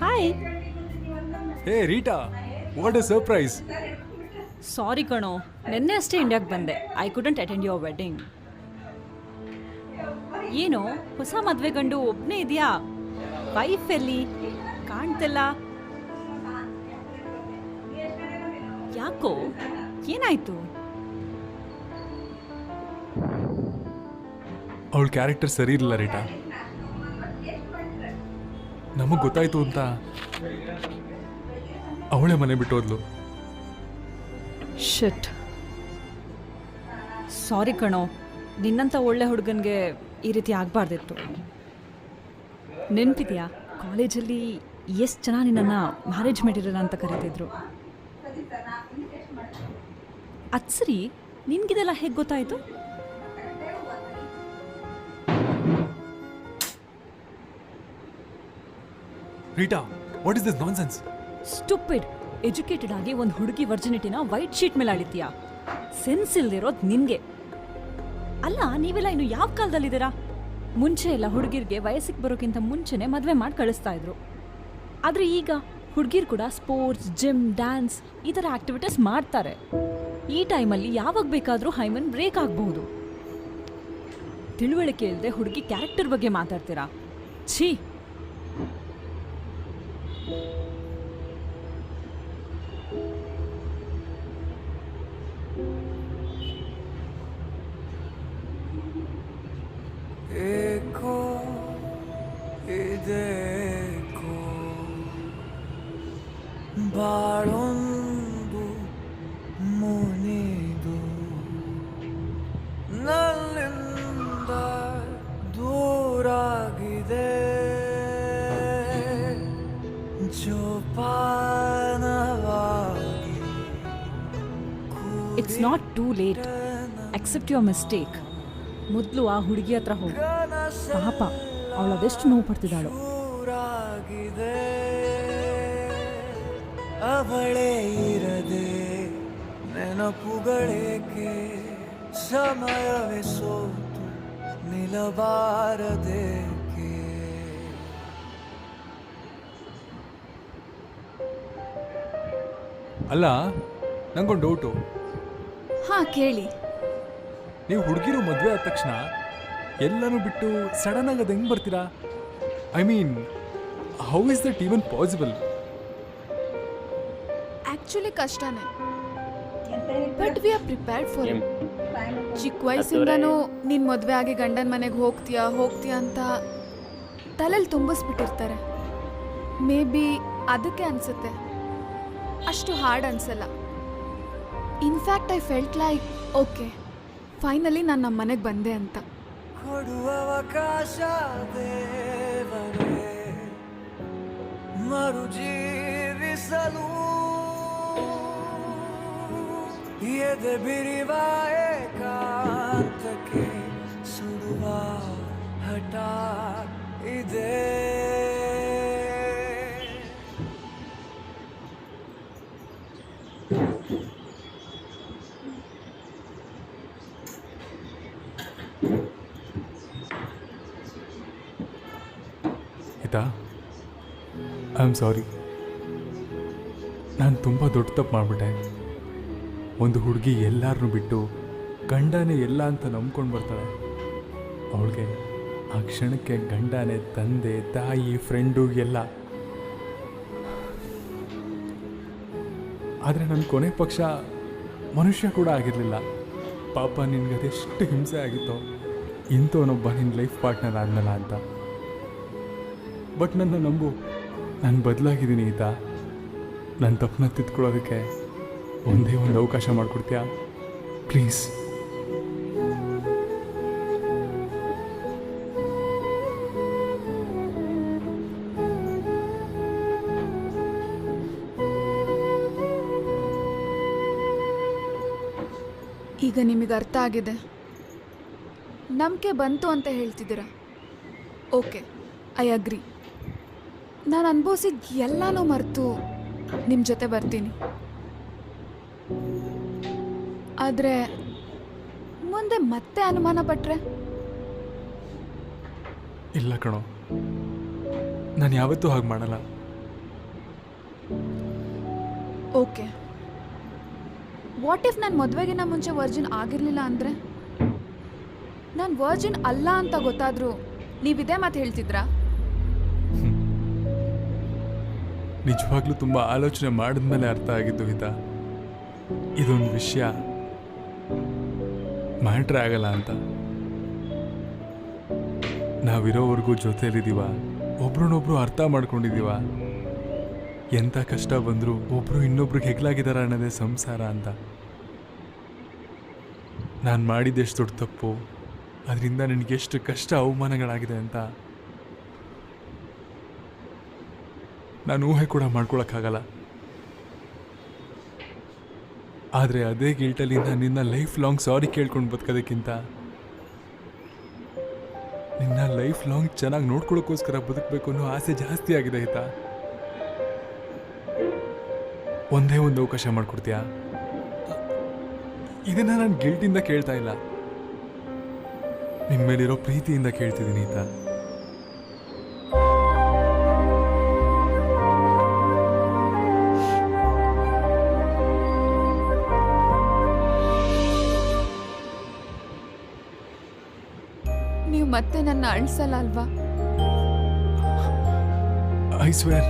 Hi hey Rita what a surprise sorry ಕಣೋ ನಿನ್ನೆ ಅಷ್ಟೇ ಇಂಡಿಯಾಗೆ ಬಂದೆ I couldn't attend your wedding ಏನೋ ಹೊಸ ಮದುವೆ ಗಂಡು ಒಬ್ಬನೇ ಇದೆಯಾ ವೈಫ್ ಎಲ್ಲಿ ಕಾಣ್ತಿಲ್ಲ ಯಾಕೋ ಏನಾಯ್ತು ಅವಳ ಕ್ಯಾರೆಕ್ಟರ್ ಸರಿ ಇರಲಿಲ್ಲ ರೀಟಾ ನಮಗೆ ಗೊತ್ತಾಯ್ತು ಅಂತ ಅವಳೇ ಮನೆ ಬಿಟ್ಟು ಹೋದ್ಲು. ಶಟ್ ಸಾರಿ ಕಣೋ. ನಿನ್ನಂಥ ಒಳ್ಳೆ ಹುಡುಗನಿಗೆ ಈ ರೀತಿ ಆಗಬಾರ್ದಿತ್ತು. ನೆನ್ಪಿದ್ಯಾ? ಕಾಲೇಜಲ್ಲಿ ಎಷ್ಟು ಜನ ನಿನ್ನನ್ನು ಮ್ಯಾರೇಜ್ ಮೆಟೀರಿಯಲ್ ಅಂತ ಕರೀತಿದ್ರು. ಅದು ಸರಿ, ನಿನ್ಗಿದೆಲ್ಲ ಹೇಗೆ ಗೊತ್ತಾಯಿತು? Rita what is this nonsense stupid educated ಆಗಿ ಒಂದು ಹುಡುಗಿ ವರ್ಜಿನಿಟಿನ ವೈಟ್ ಶೀಟ್ ಮೇಲೆ ಆಳಿತೀಯಾ ಸೆನ್ಸ್ ಇಲ್ದಿರೋದು ನಿನ್ಗೆ. ಅಲ್ಲ, ನೀವೆಲ್ಲ ಇನ್ನು ಯಾವ ಕಾಲದಲ್ಲಿದ್ದೀರಾ? ಮುಂಚೆ ಎಲ್ಲ ಹುಡುಗಿರ್ಗೆ ವಯಸ್ಸಿಗೆ ಬರೋಕ್ಕಿಂತ ಮುಂಚೆನೇ ಮದುವೆ ಮಾಡಿ ಕಳಿಸ್ತಾ ಇದ್ರು. ಆದರೆ ಈಗ ಹುಡುಗಿರು ಕೂಡ ಸ್ಪೋರ್ಟ್ಸ್ ಜಿಮ್ ಡ್ಯಾನ್ಸ್ ಈ ಥರ ಆಕ್ಟಿವಿಟೀಸ್ ಮಾಡ್ತಾರೆ. ಈ ಟೈಮಲ್ಲಿ ಯಾವಾಗ ಬೇಕಾದರೂ ಹೈಮನ್ ಬ್ರೇಕ್ ಆಗಬಹುದು. ತಿಳುವಳಿಕೆ ಇಲ್ಲದೆ ಹುಡುಗಿ ಕ್ಯಾರೆಕ್ಟರ್ ಬಗ್ಗೆ ಮಾತಾಡ್ತೀರಾ? ಛೀ Ecco, ed ecco. It's not too late accept your mistake ಮೊದಲು ಆ ಹುಡುಗಿ ಹತ್ರ ಹೋಗಿ. ಪಾಪ ಅವಳು ಅದೆಷ್ಟು ನೋವು ಪಡ್ತಿದ್ದಾಳು. ಅವಳೇ ಇರದೆ ನೆನಪುಗಳೇಕೆ? ಸಮಯವೇ ಸೋತು ನಿಲ್ಲಬಾರದೇಕೆ? ಅಲ್ಲ ನಂಗೊಂದು ಡೌಟು ಹಾ ಕೇಳಿ. ನೀವು ಹುಡುಗಿರು ಮದುವೆ ಆದ ತಕ್ಷಣ ಎಲ್ಲನೂ ಬಿಟ್ಟು ಸಡನ್ ಆಗಿ ಅದು ಹೆಂಗೆ ಬರ್ತೀರಾ? I mean how is that even possible actually ಕಷ್ಟನೇ. But we are prepared for it ಚಿಕ್ಕ ವಯಸ್ಸಿಂದನೂ ನೀನ್ ಮದುವೆ ಆಗಿ ಗಂಡನ ಮನೆಗೆ ಹೋಗ್ತೀಯಾ ಹೋಗ್ತೀಯಾ ಅಂತ ತಲೆಯಲ್ಲಿ ತುಂಬಿಸ್ಬಿಟ್ಟಿರ್ತಾರೆ. ಮೇ ಬಿ ಅದಕ್ಕೆ ಅನ್ಸುತ್ತೆ. ಅಷ್ಟು ಹಾರ್ಡ್ ಅನ್ಸಲ್ಲ. In fact I felt like okay finally ನಾನು ನಮ್ಮ ಮನೆಗೆ ಬಂದೆ ಅಂತ. ಕೊಡುವ ಅವಕಾಶ ಮರು ಜೀವಿಸಲು ಎದೆ ಬಿರಿವ ಏಕಾಂತಕ್ಕೆ ಸುಡುವ ಹಠ ಇದೆ. ಆಯ್ತಾ ಐ ಆಮ್ ಸಾರಿ. ನಾನು ತುಂಬ ದೊಡ್ಡ ತಪ್ಪು ಮಾಡಿಬಿಟ್ಟೆ. ಒಂದು ಹುಡುಗಿ ಎಲ್ಲರನ್ನೂ ಬಿಟ್ಟು ಗಂಡನೇ ಎಲ್ಲ ಅಂತ ನಂಬ್ಕೊಂಡು ಬರ್ತಾಳೆ. ಅವಳಿಗೆ ಆ ಕ್ಷಣಕ್ಕೆ ಗಂಡನೇ, ತಂದೆ, ತಾಯಿ, ಫ್ರೆಂಡು ಎಲ್ಲ. ಆದರೆ ನನ್ನ ಕೊನೆ ಪಕ್ಷ ಮನುಷ್ಯ ಕೂಡ ಆಗಿರಲಿಲ್ಲ. ಪಾಪ ನಿನಗೆ ಅದೆಷ್ಟು ಹಿಂಸೆ ಆಗಿತ್ತೋ. ಇಂಥವನೊಬ್ಬ ನಿನ್ನ ಲೈಫ್ ಪಾರ್ಟ್ನರ್ ಆದ್ಮೇಲೆ ಅಂತ. ಬಟ್ ನನ್ನ ನಂಬು. ನಾನು ಬದಲಾಗಿದ್ದೀನಿ ಈತ. ನನ್ನ ತಪ್ಪನ್ನ ತಿದ್ಕೊಳ್ಳೋದಕ್ಕೆ ಒಂದೇ ಒಂದು ಅವಕಾಶ ಮಾಡಿಕೊಡ್ತೀಯಾ? ಪ್ಲೀಸ್. ಈಗ ನಿಮಗೆ ಅರ್ಥ ಆಗಿದೆ. ನಂಬಿಕೆ ಬಂತು ಅಂತ ಹೇಳ್ತಿದ್ದೀರಾ? Okay, I agree. ನಾನು ಅನುಭವಿಸಿದ ಎಲ್ಲನೂ ಮರೆತು ನಿಮ್ಮ ಜೊತೆ ಬರ್ತೀನಿ. ಆದರೆ ಮುಂದೆ ಮತ್ತೆ ಅನುಮಾನ ಪಟ್ರೆ? ಇಲ್ಲ ಕಣೋ. ನಾನು ಯಾವತ್ತೂ ಹಾಗೆ ಮಾಡಲ್ಲ. ಓಕೆ. ವಾಟ್ ಇಫ್ ನಾನು ಮದುವೆಗಿನ ಮುಂಚೆ ವರ್ಜಿನ್ ಆಗಿರಲಿಲ್ಲ ಅಂದರೆ? ನಾನು ವರ್ಜಿನ್ ಅಲ್ಲ ಅಂತ ಗೊತ್ತಾದರೂ ನೀವಿದೇ ಮಾತು ಹೇಳ್ತಿದ್ರಾ? ನಿಜವಾಗ್ಲೂ ತುಂಬ ಆಲೋಚನೆ ಮಾಡಿದ್ಮೇಲೆ ಅರ್ಥ ಆಗಿದ್ದು ಹಿತ. ಇದೊಂದು ವಿಷಯ ಮ್ಯಾಟ್ರ್ ಆಗಲ್ಲ ಅಂತ. ನಾವಿರೋವರೆಗೂ ಜೊತೆಯಲ್ಲಿದ್ದೀವ ಒಬ್ರನ್ನೊಬ್ರು ಅರ್ಥ ಮಾಡ್ಕೊಂಡಿದ್ದೀವ. ಎಂಥ ಕಷ್ಟ ಬಂದರೂ ಒಬ್ರು ಇನ್ನೊಬ್ರಿಗೆ ಹೆಗ್ಲಾಗಿದಾರ ಅನ್ನೋದೇ ಸಂಸಾರ ಅಂತ. ನಾನು ಮಾಡಿದ್ದೆಷ್ಟು ದೊಡ್ಡ ತಪ್ಪು, ಅದರಿಂದ ನಿನಗೆಷ್ಟು ಕಷ್ಟ ಅವಮಾನಗಳಾಗಿದೆ ಅಂತ. ನಾನು ಊಹೆ ಕೂಡ ಮಾಡ್ಕೊಳಕ್ಕಾಗಲ್ಲ. ಆದರೆ ಅದೇ ಗಿಲ್ಟಲ್ಲಿ ನಾನು ನಿನ್ನ ಲೈಫ್ ಲಾಂಗ್ ಸಾರಿ ಕೇಳ್ಕೊಂಡು ಬದುಕೋದಕ್ಕಿಂತ ನಿನ್ನ ಲೈಫ್ ಲಾಂಗ್ ಚೆನ್ನಾಗಿ ನೋಡ್ಕೊಳ್ಳೋಕ್ಕೋಸ್ಕರ ಬದುಕಬೇಕು ಅನ್ನೋ ಆಸೆ ಜಾಸ್ತಿ ಆಗಿದೆ ಆಯ್ತಾ ಒಂದೇ ಒಂದು ಅವಕಾಶ ಮಾಡಿಕೊಡ್ತೀಯಾ? ಇದನ್ನ ನಾನು ಗಿಲ್ಟಿಂದ ಕೇಳ್ತಾ ಇಲ್ಲ. ನಿಮ್ಮ ಮೇಲಿರೋ ಪ್ರೀತಿಯಿಂದ ಕೇಳ್ತಿದ್ದೀನಿ ಆಯ್ತಾ ಮತ್ತೆ ನನ್ನ ಅಳಿಸಲ್ಲ ಅಲ್ವಾ? I square